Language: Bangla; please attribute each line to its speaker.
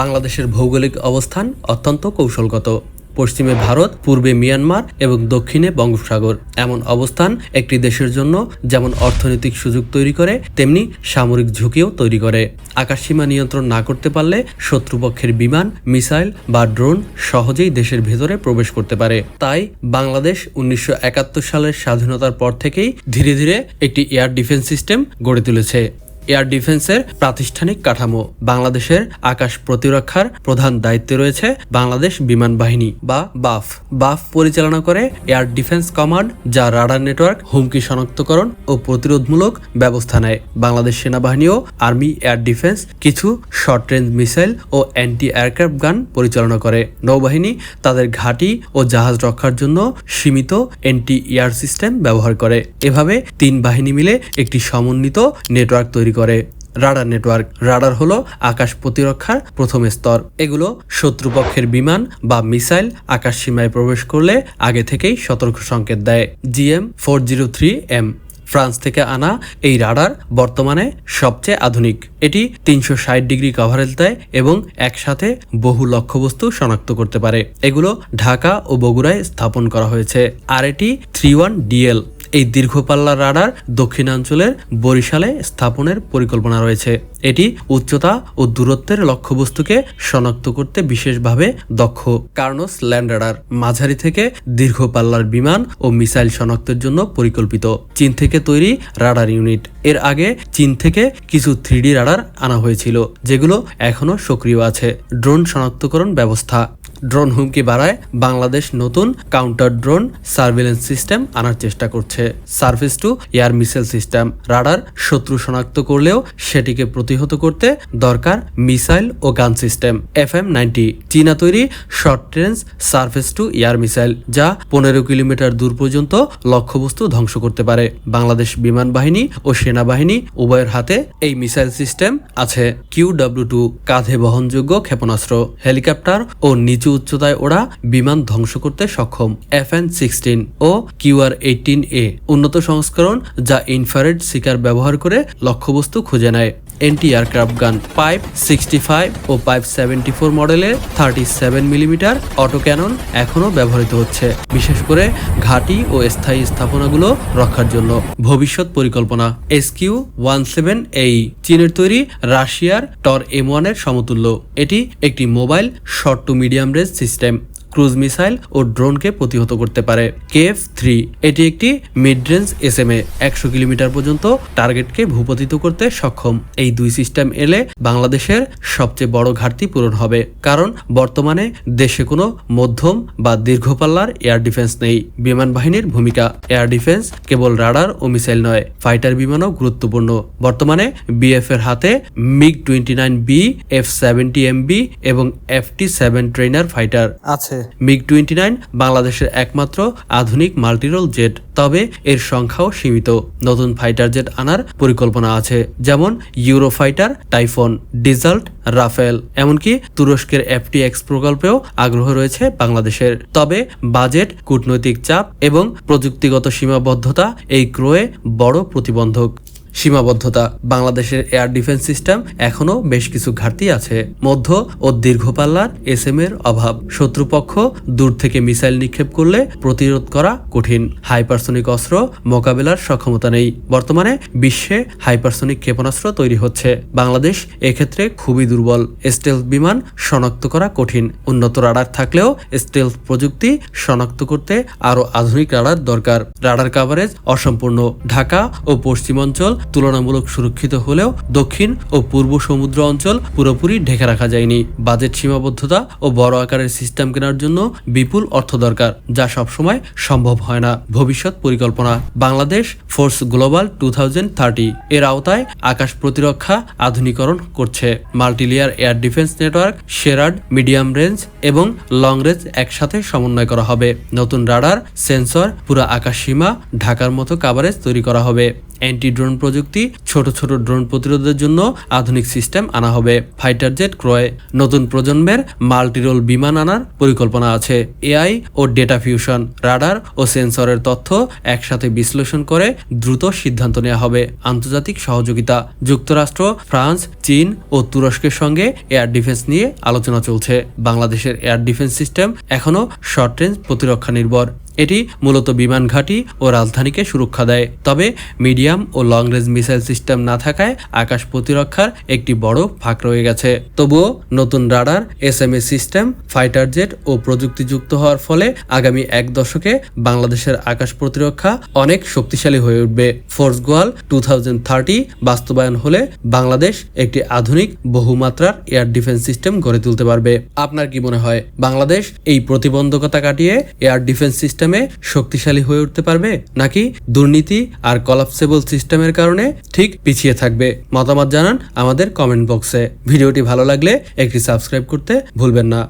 Speaker 1: বাংলাদেশের ভৌগোলিক অবস্থান অত্যন্ত কৌশলগত। পশ্চিমে ভারত, পূর্বে মিয়ানমার এবং দক্ষিণে বঙ্গোপসাগর। এমন অবস্থান একটি দেশের জন্য যেমন অর্থনৈতিক সুযোগ তৈরি করে, তেমনি সামরিক ঝুঁকিও তৈরি করে। আকাশসীমা নিয়ন্ত্রণ না করতে পারলে শত্রুপক্ষের বিমান, মিসাইল বা ড্রোন সহজেই দেশের ভেতরে প্রবেশ করতে পারে। তাই বাংলাদেশ উনিশশো একাত্তর সালের স্বাধীনতার পর থেকেই ধীরে ধীরে একটি এয়ার ডিফেন্স সিস্টেম গড়ে তুলেছে। এয়ার ডিফেন্সের প্রাতিষ্ঠানিক কাঠামো। বাংলাদেশের আকাশ প্রতিরক্ষার প্রধান দায়িত্বে রয়েছে বাংলাদেশ বিমান বাহিনী বা বাফ। বাফ পরিচালনা করে এয়ার ডিফেন্স কমান্ড, যা রাডার নেটওয়ার্ক, হুমকি শনাক্তকরণ ও প্রতিরোধমূলক ব্যবস্থা নেয়। বাংলাদেশ সেনাবাহিনীও আর্মি এয়ার ডিফেন্স কিছু শর্ট রেঞ্জ মিসাইল ও অ্যান্টি এয়ারক্রাফট গান পরিচালনা করে। নৌবাহিনী তাদের ঘাঁটি ও জাহাজ রক্ষার জন্য সীমিত এন্টি এয়ার সিস্টেম ব্যবহার করে। এভাবে তিন বাহিনী মিলে একটি সমন্বিত নেটওয়ার্ক তৈরি করে। রাডার নেটওয়ার্ক, রাডার হলো আকাশ প্রতিরক্ষার প্রথম স্তর। এগুলো শত্রুপক্ষের বিমান বা মিসাইল আকাশ সীমায় প্রবেশ করলে আগে থেকেই সতর্ক সংকেত দেয়। GM four zero three M, France থেকে আনা এই রাডার বর্তমানে সবচেয়ে আধুনিক। এটি তিনশো ষাট ডিগ্রি কভারেজ দেয় এবং একসাথে বহু লক্ষ্যবস্তু শনাক্ত করতে পারে। এগুলো ঢাকা ও বগুড়ায় স্থাপন করা হয়েছে। আর এটি থ্রি ওয়ান ডিএল এই দীর্ঘপাল্লার রাডার দক্ষিণাঞ্চলের বরিশালে স্থাপনের পরিকল্পনা রয়েছে। এটি উচ্চতা ও দূরত্বের লক্ষ্যবস্তুকে শনাক্ত করতে বিশেষভাবে দক্ষ। কার্নোস ল্যান্ড রাডার মাঝারি থেকে দীর্ঘ পাল্লার বিমান ও মিসাইল শনাক্তের জন্য পরিকল্পিত। চীন থেকে তৈরি রাডার ইউনিট। এর আগে চীন থেকে কিছু থ্রিডি রাডার আনা হয়েছিল, যেগুলো এখনও সক্রিয় আছে। ড্রোন শনাক্তকরণ ব্যবস্থা ড্রোন হুমকি বাড়ায় বাংলাদেশ নতুন কাউন্টার ড্রোন সার্ভিলেন্স সিস্টেম আনার চেষ্টা করছে। Service to air missile system radar শত্রু শনাক্ত করলেও সেটিকে প্রতিহত করতে দরকার মিসাইল ও গান সিস্টেম। এফ এম নাইনটি, চীনা তৈরি short range surface to air missile, যা পনেরো কিলোমিটার দূর পর্যন্ত লক্ষ্যবস্তু ধ্বংস করতে পারে। বাংলাদেশ বিমান বাহিনী ও সেনাবাহিনী উভয়ের হাতে এই মিসাইল সিস্টেম আছে। কিউ ডাব্লিউ টু কাঁধে বহনযোগ্য ক্ষেপণাস্ত্র, হেলিকপ্টার ও নিচু উচ্চতায় ওরা বিমান ধ্বংস করতে সক্ষম। এফ এন সিক্সটিন ও কিউআর এইটিন এ উন্নত সংস্করণ যা ইনফারেড শিকার ব্যবহার করে লক্ষ্যবস্তু খুঁজে নেয়। Anti aircraft gun type sixty five ও পাইপ সেভেন্টি ফোর মডেলের thirty seven millimetre auto cannon এখনও ব্যবহৃত হচ্ছে, বিশেষ করে ঘাঁটি ও স্থায়ী স্থাপনাগুলো রক্ষার জন্য। ভবিষ্যৎ পরিকল্পনা এসকিউ ওয়ান সেভেন এই চীনের তৈরি রাশিয়ার টর এম ওয়ানের সমতুল্য। এটি একটি mobile short to medium range system. Cruise missile ও ড্রোনকে প্রতিহত করতে পারে। কেএফ থ্রি, এটি একটি mid range S M A একশো কিলোমিটার পর্যন্ত টার্গেটকে ভূপতিত করতে সক্ষম। এই দুই সিস্টেম এলে বাংলাদেশের সবচেয়ে বড় ঘাটতি পূরণ হবে, কারণ বর্তমানে দেশে কোনো মধ্যম বা দীর্ঘপাল্লার এয়ার ডিফেন্স নেই। বিমান বাহিনীর ভূমিকা, এয়ার ডিফেন্স কেবল রাডার ও মিসাইল নয়, ফাইটার বিমানও গুরুত্বপূর্ণ। বর্তমানে বিএফ এর হাতে MiG twenty nine B, F seventy M B এবং F T seven trainer fighter.
Speaker 2: আছে।
Speaker 1: মিগ টোয়েন্টি নাইন বাংলাদেশের একমাত্র আধুনিক মাল্টিরোল জেট। তবে এর সংখ্যাও সীমিত। নতুন ফাইটার জেট আনার পরিকল্পনা আছে, যেমন Eurofighter, Typhoon, Dassault, Rafale. এমনকি তুরস্কের এফটি এক্স প্রকল্পেও আগ্রহ রয়েছে বাংলাদেশের। তবে বাজেট, কূটনৈতিক চাপ এবং প্রযুক্তিগত সীমাবদ্ধতা এই ক্রয়ে বড় প্রতিবন্ধক। সীমাবদ্ধতা, বাংলাদেশের এয়ার ডিফেন্স সিস্টেম এখনও বেশ কিছু ঘাটতি আছে। মধ্য ও দীর্ঘপাল্লার এস এম এর অভাব। শত্রুপক্ষ দূর থেকে মিসাইল নিক্ষেপ করলে প্রতিরোধ করা কঠিন। হাইপারসনিক অস্ত্র মোকাবেলার সক্ষমতা নেই। বর্তমানে বিশ্বে হাইপারসনিক ক্ষেপণাস্ত্র তৈরি হচ্ছে। বাংলাদেশ এক্ষেত্রে খুবই দুর্বল। স্টেলথ বিমান শনাক্ত করা কঠিন। উন্নত রাডার থাকলেও স্টেলথ প্রযুক্তি শনাক্ত করতে আরও আধুনিক রাডার দরকার। রাডার কাভারেজ অসম্পূর্ণ। ঢাকা ও পশ্চিমাঞ্চল তুলনামূলক সুরক্ষিত হলেও দক্ষিণ ও পূর্ব সমুদ্র অঞ্চল পুরোপুরি ঢেকে রাখা যায়নি। বাজেট সীমাবদ্ধতা ও বড় আকারের সিস্টেম কেনার জন্য বিপুল অর্থ দরকার, যা সবসময় সম্ভব হয় না। ভবিষ্যৎ পরিকল্পনা। Bangladesh force global two thousand thirty এর আওতায় আকাশ প্রতিরক্ষা আধুনিকরণ করছে। Multilayer air defence network SHORAD medium range এবং লং রেঞ্জ একসাথে সমন্বয় করা হবে। নতুন রাডার, সেন্সর, পুরো আকাশ সীমা, ঢাকার মতো কাভারেজ তৈরি করা হবে। অ্যান্টি ড্রোন প্রযুক্তি, ছোট ছোট ড্রোন প্রতিরোধের জন্য আধুনিক সিস্টেম আনা হবে। ফাইটার জেট ক্রয় নতুন প্রজন্মের মাল্টিরোল বিমান আনার পরিকল্পনা আছে। এআই ও ডেটা ফিউশন, রাডার ও সেন্সরের তথ্য একসাথে বিশ্লেষণ করে দ্রুত সিদ্ধান্ত নেওয়া হবে। আন্তর্জাতিক সহযোগিতা, যুক্তরাষ্ট্র, ফ্রান্স, চীন ও তুরস্কের সঙ্গে এয়ার ডিফেন্স নিয়ে আলোচনা চলছে। বাংলাদেশের এয়ার ডিফেন্স সিস্টেম এখনও শর্ট রেঞ্জ প্রতিরক্ষা নির্ভর। এটি মূলত বিমান ঘাঁটি ও রাজধানীকে সুরক্ষা দেয়। তবে মিডিয়াম ও লং রেঞ্জ মিসাইল সিস্টেম না থাকায় আকাশ প্রতিরক্ষার একটি বড় ফাঁক রয়ে গেছে। তবুও নতুন radar, S M A system, fighter jet ও প্রযুক্তিযুক্ত হওয়ার ফলে আগামী এক দশকে বাংলাদেশের আকাশ প্রতিরক্ষা অনেক শক্তিশালী হয়ে উঠবে। ফোর্স গোয়াল টু থাউজেন্ড থার্টি বাস্তবায়ন হলে বাংলাদেশ একটি আধুনিক, বহুমাত্রার এয়ার ডিফেন্স সিস্টেম গড়ে তুলতে পারবে। আপনার কি মনে হয়, বাংলাদেশ এই প্রতিবন্ধকতা কাটিয়ে এয়ার ডিফেন্স সিস্টেমে শক্তিশালী হয়ে উঠতে পারবে? নাকি দুর্নীতি আর কলাপসেবল সিস্টেমের কারণে ঠিক পিছিয়ে থাকবে? মতামত জানান আমাদের কমেন্ট বক্সে। ভিডিওটি ভালো লাগলে একটি সাবস্ক্রাইব করতে ভুলবেন না।